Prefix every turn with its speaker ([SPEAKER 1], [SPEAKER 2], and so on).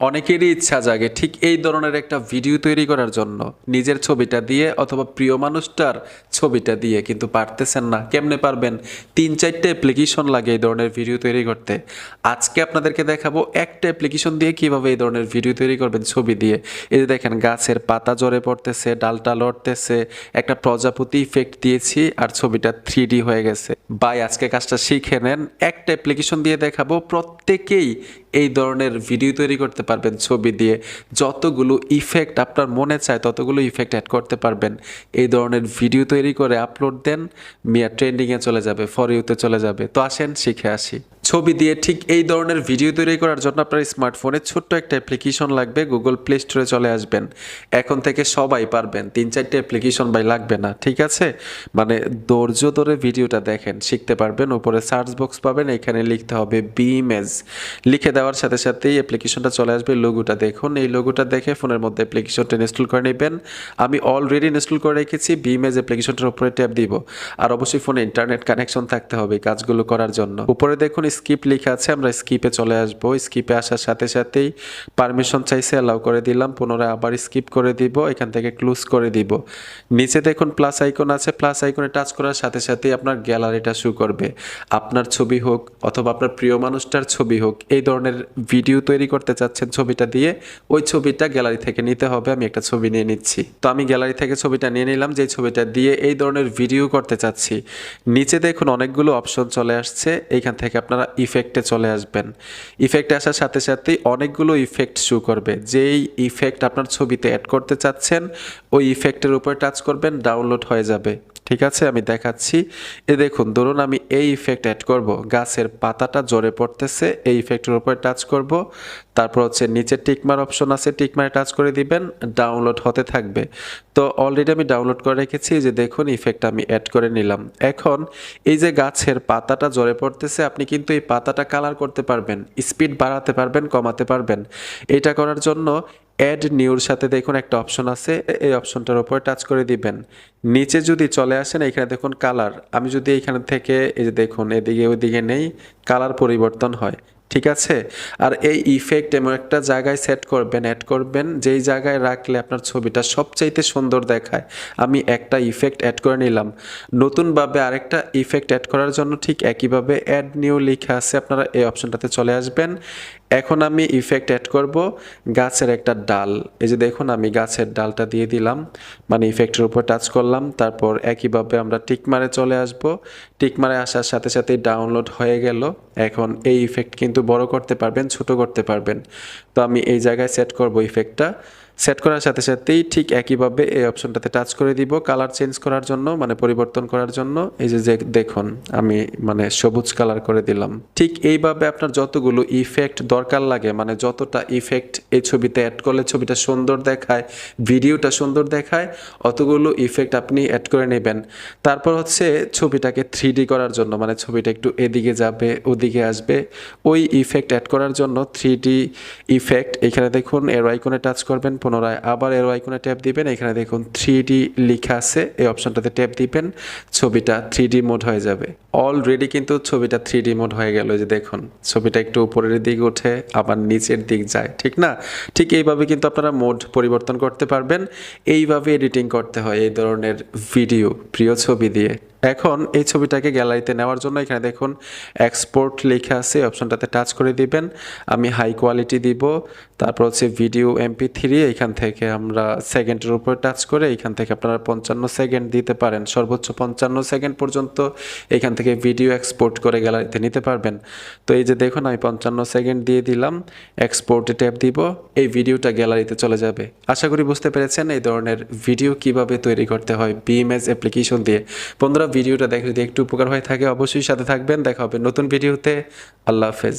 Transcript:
[SPEAKER 1] অনেকেরই ইচ্ছা জাগে ঠিক এই ধরনের একটা ভিডিও তৈরি করার জন্য। নিজের ছবিটা দিয়ে অথবা প্রিয় মানুষটার ছবিটা দিয়ে কিন্তু পারতেছেন না। কেমনে পারবেন? তিন, চারটে অ্যাপ্লিকেশন লাগে এই ধরনের ভিডিও তৈরি করতে। আজকে আপনাদেরকে দেখাবো একটা অ্যাপ্লিকেশন দিয়ে কীভাবে এই ধরনের ভিডিও তৈরি করবেন ছবি দিয়ে। এই যে দেখেন, গাছের পাতা ঝরে পড়তেছে, ডালটা লড়তেছে, একটা প্রজাপতি ইফেক্ট দিয়েছি আর ছবিটা থ্রি হয়ে গেছে। বাই আজকে কাজটা শিখে নেন। একটা অ্যাপ্লিকেশন দিয়ে দেখাবো। প্রত্যেকেই এই ধরনের ভিডিও তৈরি করতে পারবেন ছবি দিয়ে। যতগুলো ইফেক্ট আপনার মনে চায়, ততগুলো ইফেক্ট অ্যাড করতে পারবেন। এই ধরনের ভিডিও তৈরি করে আপলোড দেন, মিয়া ট্রেন্ডিংয়ে চলে যাবে ফর ইউতে চলে যাবে। তো আসেন, শিখে আসি। ছবি দিয়ে ঠিক এই ধরনের ভিডিও তৈরি করার জন্য আপনার স্মার্টফোনে ছোট্ট একটা অ্যাপ্লিকেশন লাগবে গুগল প্লে স্টোরে চলে আসবেন। এখন থেকে সবাই পারবেন, তিন চারটে অ্যাপ্লিকেশন ভাই লাগবে না, ঠিক আছে? মানে ধৈর্য ধরে ভিডিওটা দেখেন, শিখতে পারবেন, উপরে সার্চ বক্স পাবেন, এখানে লিখতে হবে বি ইমেজ লিখে দেওয়ার সাথে সাথেই অ্যাপ্লিকেশনটা চলে আসবে লোগোটা দেখুন, এই লোগোটা দেখে ফোনের মধ্যে অ্যাপ্লিকেশনটা ইনস্টল করে নেবেন। আমি অলরেডি ইনস্টল করে রেখেছি বি ইমেজ অ্যাপ্লিকেশনটার উপরে ট্যাপ দিব। আর অবশ্যই ফোনে ইন্টারনেট কানেকশন থাকতে হবে কাজগুলো করার জন্য। উপরে দেখুন স্কিপ লেখা আছে, আমরা স্কিপে চলে আসব। স্কিপে আসার সাথে সাথেই পারমিশন চাইছে অ্যালাউ করে দিলাম, পুনরায় আবার স্কিপ করে দিব, এখান থেকে ক্লোজ করে দিব। নিচে দেখুন প্লাস আইকন আছে প্লাস আইকনে টাচ করার সাথে সাথেই আপনার গ্যালারিটা শু করবে। আপনার ছবি হোক অথবা আপনার প্রিয় মানুষটার ছবি হোক, এই ধরনের ভিডিও তৈরি করতে চাচ্ছেন ছবিটা দিয়ে, ওই ছবিটা গ্যালারি থেকে নিতে হবে, আমি একটা ছবি নিয়ে নিচ্ছি। তো আমি গ্যালারি থেকে ছবিটা নিয়ে নিলাম যে ছবিটা দিয়ে এই ধরনের ভিডিও করতে চাচ্ছি। নিচে দেখুন অনেকগুলো অপশন চলে আসছে এইখান থেকে আপনারা ইফেক্টে চলে আসবেন। ইফেক্ট আসার সাথে সাথেই অনেকগুলো ইফেক্ট শু করবে। যেই ইফেক্ট আপনার ছবিতে অ্যাড করতে চাচ্ছেন, ওই ইফেক্টের উপরে টাচ করবেন ডাউনলোড হয়ে যাবে। ঠিক আছে, আমি দেখাচ্ছি। এ দেখুন, ধরুন আমি এই ইফেক্ট অ্যাড করব। গাছের পাতাটা জ্বরে পড়তেছে, এই ইফেক্টের উপর টাচ করব। তারপর হচ্ছে নিচে টিকমার অপশন আছে, টিকমারে টাচ করে দিবেন ডাউনলোড হতে থাকবে। তো অলরেডি আমি ডাউনলোড করে রেখেছি যে দেখুন ইফেক্ট আমি অ্যাড করে নিলাম। এখন এই যে গাছের পাতাটা জ্বরে পড়তেছে, আপনি কিন্তু এই পাতাটা কালার করতে পারবেন স্পিড বাড়াতে পারবেন, কমাতে পারবেন। এটা করার জন্য অ্যাড নিউর সাথে দেখুন একটা অপশন আছে, এই অপশনটার উপরে টাচ করে দিবেন। নিচে যদি চলে আসেন এখানে দেখুন কালার আমি যদি এখানে থেকে, এই যে দেখুন, এদিকে ওইদিকে নেই কালার পরিবর্তন হয়। ঠিক আছে? আর এই ইফেক্ট এমন একটা জায়গায় সেট করবেন অ্যাড করবেন, যেই জায়গায় রাখলে আপনার ছবিটা সবচাইতে সুন্দর দেখায়। আমি একটা ইফেক্ট অ্যাড করে নিলাম। নতুনভাবে আরেকটা ইফেক্ট অ্যাড করার জন্য ঠিক একইভাবে অ্যাড নিউ লেখা আছে, আপনারা এই অপশনটাতে চলে আসবেন। এখন আমি ইফেক্ট অ্যাড করব গাছের একটা ডাল। এই যে দেখুন, আমি গাছের ডালটা দিয়ে দিলাম। মানে ইফেক্টের উপর টাচ করলাম। তারপর একইভাবে আমরা টিকমারে চলে আসব। টিকমারে আসার সাথে সাথে ডাউনলোড হয়ে গেল। এখন এই ইফেক্ট কিন্তু বড় করতে পারবেন, ছোট করতে পারবেন। তো আমি এই জায়গায় সেট করব ইফেক্টটা সেট করার সাথে সাথেই ঠিক একইভাবে এই অপশনটাতে টাচ করে দিব কালার চেঞ্জ করার জন্য মানে পরিবর্তন করার জন্য। এই যে দেখুন, আমি মানে সবুজ কালার করে দিলাম। ঠিক এইভাবে আপনার যতগুলো ইফেক্ট দরকার লাগে মানে যতটা ইফেক্ট এই ছবিতে অ্যাড করলে ছবিটা সুন্দর দেখায়, ভিডিওটা সুন্দর দেখায়, অতগুলো ইফেক্ট আপনি অ্যাড করে নেবেন। তারপর হচ্ছে ছবিটাকে থ্রি করার জন্য মানে ছবিটা একটু এদিকে যাবে, ওদিকে আসবে। ওই ইফেক্ট অ্যাড করার জন্য থ্রি ইফেক্ট এখানে দেখুন এর আইকনে টাচ করবেন পুনরায় আবার এর আইকনে ট্যাপ দিবেন। এখানে দেখুন থ্রি লেখা আছে। এই অপশনটাতে ট্যাপ দিবেন। ছবিটা থ্রি মোড হয়ে যাবে। অলরেডি কিন্তু ছবিটা থ্রি মোড হয়ে গেল। যে দেখুন, ছবিটা একটু উপরের দিক ওঠে, আবার নিচের দিক যায়। ঠিক না? ঠিক এইভাবে কিন্তু আপনারা মোড পরিবর্তন করতে পারবেন। এইভাবে এডিটিং করতে হয় এই ধরনের ভিডিও, প্রিয় ছবি দিয়ে। এখন এই ছবিটাকে গ্যালারিতে নেওয়ার জন্য এখানে দেখুন এক্সপোর্ট লেখা আছে, অপশনটাতে টাচ করে দিবেন। আমি হাই কোয়ালিটি দিব, তারপর হচ্ছে ভিডিও এমপি থ্রি এখান থেকে আমরা সেকেন্ডের উপর টাচ করে এখান থেকে আপনারা পঞ্চান্ন সেকেন্ড দিতে পারেন। সর্বোচ্চ পঞ্চান্ন সেকেন্ড পর্যন্ত এখান থেকে ভিডিও এক্সপোর্ট করে গ্যালারিতে নিতে পারবেন। তো এই যে দেখুন, আমি পঞ্চান্ন সেকেন্ড দিয়ে দিলাম এক্সপোর্টে ট্যাপ দিব, এই ভিডিওটা গ্যালারিতে চলে যাবে। আশা করি বুঝতে পেরেছেন এই ধরনের ভিডিও কীভাবে তৈরি করতে হয় বিএমএস অ্যাপ্লিকেশন দিয়ে। বন্ধুরা ভিডিওটা দেখে যদি একটু উপকার হয়ে থাকে, অবশ্যই সাথে থাকবেন। দেখা হবে নতুন ভিডিওতে। আল্লাহ হাফেজ।